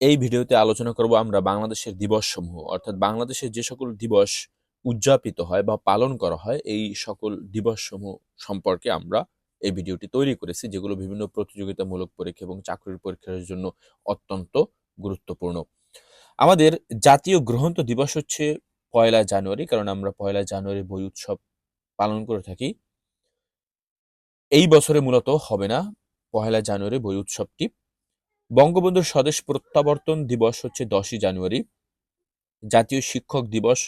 এই ভিডিওতে আলোচনা করব আমরা বাংলাদেশের দিবসসমূহ। অর্থাৎ বাংলাদেশের যে সকল দিবস উদযাপিত হয় বা পালন করা হয়, এই সকল দিবসসমূহ সম্পর্কে আমরা এই ভিডিওটি তৈরি করেছি, যেগুলো বিভিন্ন প্রতিযোগিতামূলক পরীক্ষা এবং চাকরির পরীক্ষার জন্য অত্যন্ত গুরুত্বপূর্ণ। আমাদের জাতীয় গ্রন্থ দিবস হচ্ছে পয়লা জানুয়ারি, কারণ আমরা পয়লা জানুয়ারি বই উৎসব পালন করে থাকি। এই বছরে মূলত হবে না পয়লা জানুয়ারি বই উৎসবটি। বঙ্গবন্ধুর স্বদেশ প্রত্যাবর্তন দিবস হচ্ছে দশই জানুয়ারি, জাতীয় শিক্ষক দিবস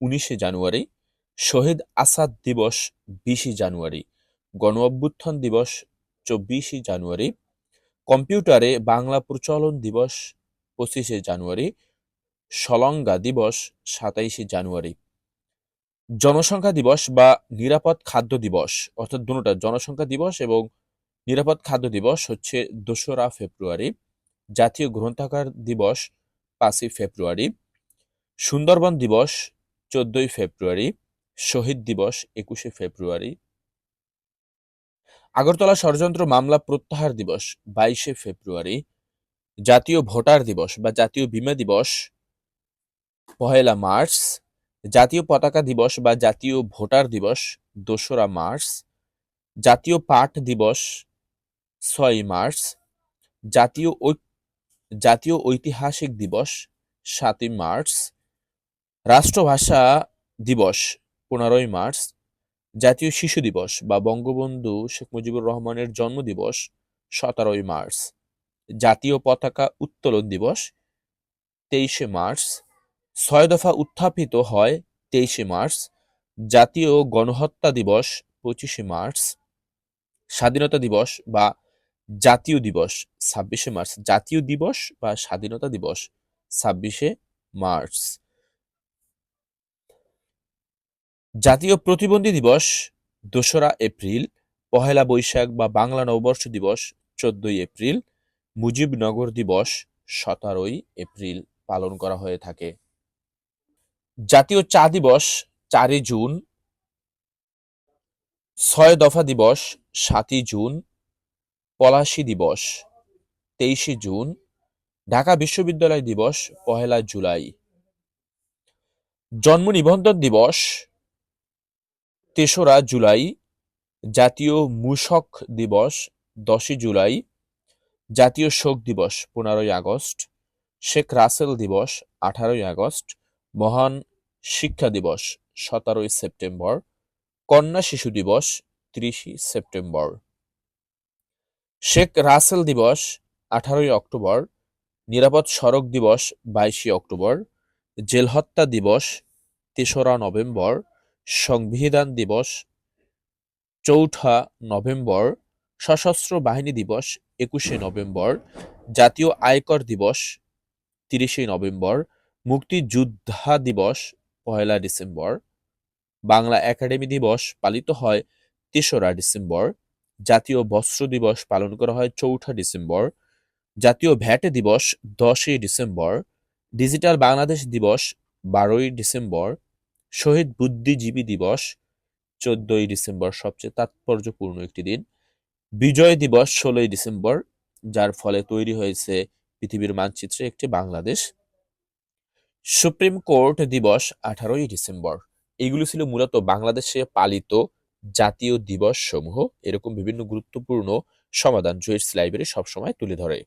উনিশে জানুয়ারি, শহীদ আসাদ দিবস বিশে জানুয়ারি, গণ অভ্যুত্থান দিবস চব্বিশে জানুয়ারি, কম্পিউটারে বাংলা প্রচলন দিবস পঁচিশে জানুয়ারি, সলঙ্গা দিবস সাতাইশে জানুয়ারি। জনসংখ্যা দিবস বা নিরাপদ খাদ্য দিবস, অর্থাৎ দুটোটা জনসংখ্যা দিবস এবং নিরাপদ খাদ্য দিবস হচ্ছে দোসরা ফেব্রুয়ারি, জাতীয় গ্রন্থাগার দিবস পাঁচই ফেব্রুয়ারি, সুন্দরবন দিবস চোদ্দই ফেব্রুয়ারি, শহীদ দিবস একুশে ফেব্রুয়ারি, আগরতলা ষড়যন্ত্র মামলা প্রত্যাহার দিবস বাইশে ফেব্রুয়ারি, জাতীয় ভোটার দিবস বা জাতীয় বীমা দিবস পহেলা মার্চ, জাতীয় পতাকা দিবস বা জাতীয় ভোটার দিবস দোসরা মার্চ, জাতীয় পাঠ দিবস ছয় মার্চ, জাতীয় জাতীয় ঐতিহাসিক দিবস, সাতই মার্চ, রাষ্ট্রভাষা দিবস, পনেরোই মার্চ, জাতীয় শিশু দিবস বা বঙ্গবন্ধু শেখ মুজিবুর রহমানের জন্মদিবস সতেরোই মার্চ, জাতীয় পতাকা উত্তোলন দিবস, তেইশে মার্চ, ছয় দফা উত্থাপিত হয় তেইশে মার্চ, জাতীয় গণহত্যা দিবস পঁচিশে মার্চ, স্বাধীনতা দিবস বা জাতীয় দিবস, ছাব্বিশে মার্চ, জাতীয় দিবস বা স্বাধীনতা দিবস, ছাব্বিশে মার্চ। জাতীয় প্রতিবন্ধী দিবস, দোসরা এপ্রিল, পহেলা বৈশাখ বা বাংলা নববর্ষ দিবস, চোদ্দই এপ্রিল, মুজিবনগর দিবস, সতেরোই এপ্রিল পালন করা হয়ে থাকে। জাতীয় চা দিবস, চারই জুন, ছয় দফা দিবস, সাতই জুন পলাশী দিবস, তেইশে জুন, ঢাকা বিশ্ববিদ্যালয় দিবস, পহেলা জুলাই। জন্ম নিবন্ধন দিবস, তেসরা জুলাই, জাতীয় মূসক দিবস, দশই জুলাই, জাতীয় শোক দিবস, পনেরোই আগস্ট, শেখ রাসেল দিবস, আঠারোই আগস্ট, মহান শিক্ষা দিবস, সতেরোই সেপ্টেম্বর, কন্যা শিশু দিবস, ত্রিশে সেপ্টেম্বর। শেখ রাসেল দিবস আঠারোই অক্টোবর, নিরাপদ সড়ক দিবস বাইশে অক্টোবর, জেল হত্যা দিবস তেসরা নভেম্বর, সংবিধান দিবস চৌঠা নভেম্বর, সশস্ত্র বাহিনী দিবস একুশে নভেম্বর, জাতীয় আয়কর দিবস তিরিশে নভেম্বর, মুক্তিযোদ্ধা দিবস পয়লা ডিসেম্বর, বাংলা একাডেমি দিবস পালিত হয় তেসরা ডিসেম্বর জাতীয় বস্ত্র দিবস পালন করা হয় চৌঠা ডিসেম্বর। জাতীয় ভ্যাট দিবস দশই ডিসেম্বর। ডিজিটাল বাংলাদেশ দিবস বারোই ডিসেম্বর। শহীদ বুদ্ধিজীবী দিবস চোদ্দই ডিসেম্বর, সবচেয়ে তাৎপর্যপূর্ণ একটি দিন। বিজয় দিবস ষোলোই ডিসেম্বর, যার ফলে তৈরি হয়েছে পৃথিবীর মানচিত্রে একটি বাংলাদেশ। সুপ্রিম কোর্ট দিবস আঠারোই ডিসেম্বর। এগুলো ছিল মূলত বাংলাদেশে পালিত জাতীয় দিবস সমূহ এরকম বিভিন্ন গুরুত্বপূর্ণ সমাধান জুয়েস লাইব্রেরি সবসময় তুলে ধরে।